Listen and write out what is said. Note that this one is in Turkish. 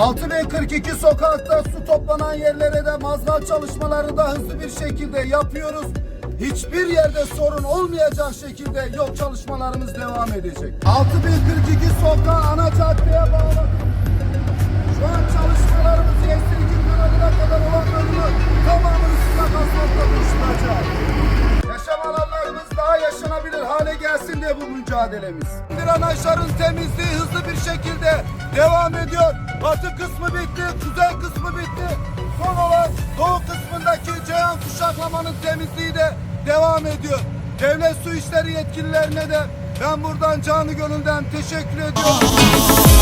6042 sokakta su toplanan yerlere de mazgal çalışmaları da hızlı bir şekilde yapıyoruz. Hiçbir yerde sorun olmayacak şekilde yol çalışmalarımız devam edecek. 6042 sokağı ana caddeye bağlı. Diye bu mücadelemiz. Drenajların temizliği hızlı bir şekilde devam ediyor. Batı kısmı bitti, kuzey kısmı bitti. Son olarak doğu kısmındaki Ceyhan kuşaklamanın temizliği de devam ediyor. Devlet su işleri yetkililerine de ben buradan canı gönülden teşekkür ediyorum.